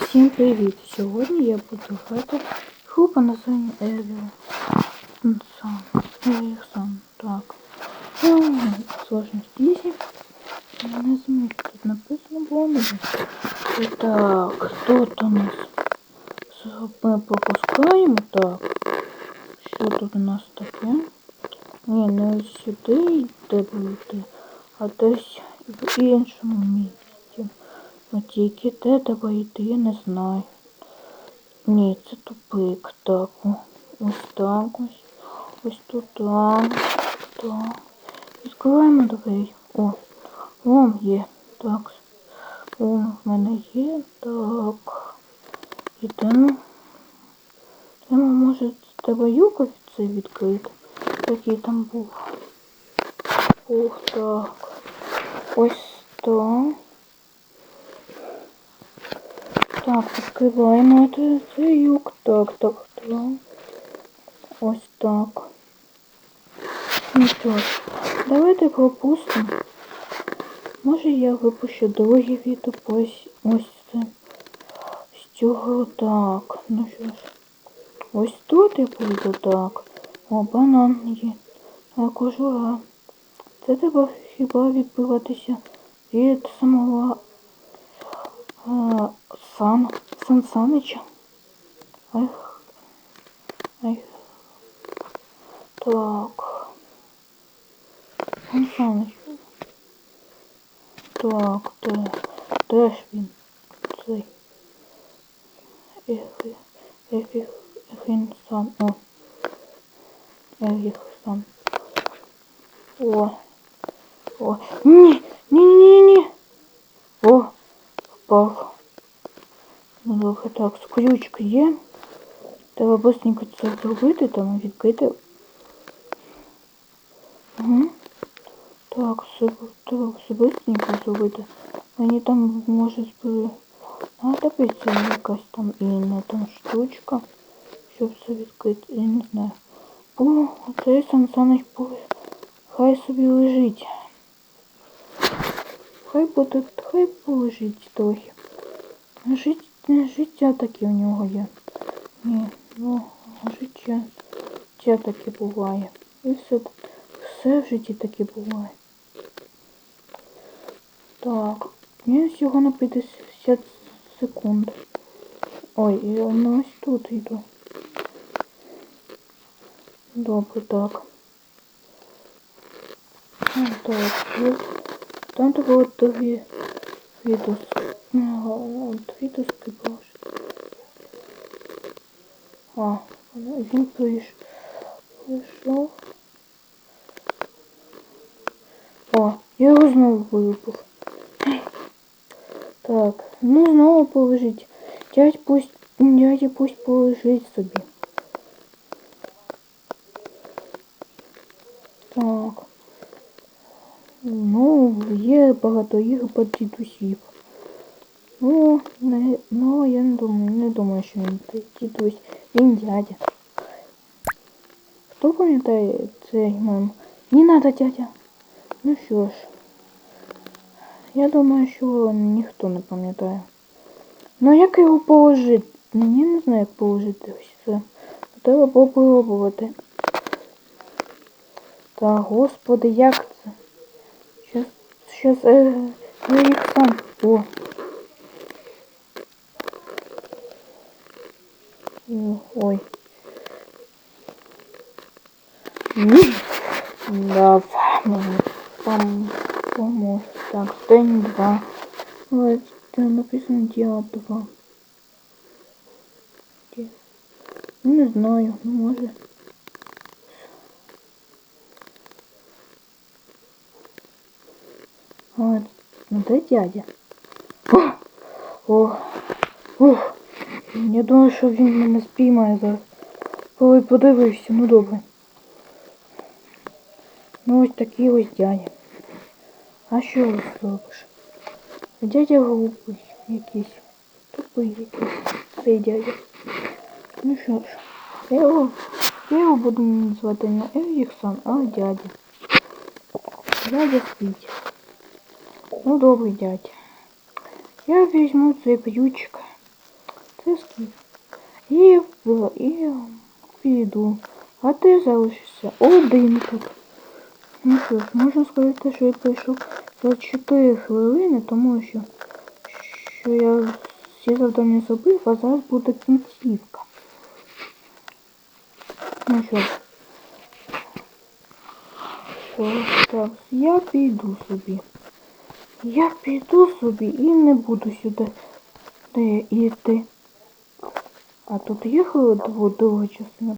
Всім привіт! Сьогодні я буду грати група на зоні Евіл. Сам. Евіл сам. Так. Ну, Сложність 8. Не знаю, тут написано бомби. Так, тут у нас ми пропускаємо. Так. Що тут у нас таке? Ні, не сюди йде бути, а десь в іншому місці. Ну тільки де треба йти, я не знаю. Ні, це тупик. Так, ось так ось. Ось тут так. Відкриваємо двері. О, о, є. Так. О, в мене є. Так. Ідемо. Йдемо, може, треба юку це відкрити. Який там був. Ох, так. Ось так. Так, відкриваємо це, це юг. Так, так, так. Ось так. Ну що ж, давайте пропустимо. Може я випущу другий відео ось це. З цього так. Ну що ж. Ось тут я буду так. О, банан є. Так, ужура. Це треба хіба відбиватися від самого а, Сан Сан Саныча. Эх. Эх. Так. Сан Саныч. Так, де, де ж він? Цей. Ех, ех, ех, ех, він сам. О. Ех, їх сам. О. О. Ні, ні, ні, впав. Ну добре, так, скрючка є. Треба быстренько це зробити, там відкрити. Угу. Так, все, треба все быстренько зробити. Мені там може збили. Знадобиться якась там інна там штучка, щоб все відкрити. Я не знаю. О, оцей Сан Саныч хай собі лежить. Хай буде, хай полежить трохи. Жить, життя таке у нього є. Ні, ну, життя, життя таке буває. І все, все в житті таке буває. Так, мені всього на 50 секунд. Ой, я ну, ось тут йду. Добре, так. Ну, так, ось. Там треба дві відос. Дві доски боже. А, він прийшов. Прийшов. О, я його знову вибув. Так, ну знову положить. Дядь пусть, дядя пусть положить собі. Є багато по дідусів. Ну, не, ну, я не думаю, не думаю, що він дідусь. Він дядя. Хто пам'ятає цей мем? Не надо, дядя. Ну що ж. Я думаю, що ніхто не пам'ятає. Ну як його положити? Ну, я не знаю, як положити ось це. Треба попробувати. Та господи, як щас, е, я їх сам. О. Ой. Да, пом помочь. Так, стань два. Вот, там написано дело два. Ну, не знаю, ну Вот, ну да дядя. О, о, о. Я думаю, що він мене спіймає зараз. Коли подивився, ну добре. Ну ось такий ось дядя. А що зробиш? Дядя глупий якийсь. Тупий якийсь. Цей дядя. Ну що ж, я його, я його буду назвати не Еріксон, а дядя. Дядя спить. Ну добрий дядя. Я візьму цей ключик. Це скіп. І, в- і піду. А ти залишишся один тут. Ну що ж, можна сказати, що я прийшов за 4 хвилини, тому що, що я всі завдання зробив, а зараз буде кінцівка. Ну. Що ж, так, я піду собі. Я піду собі і не буду сюди йти. А тут є друга частина?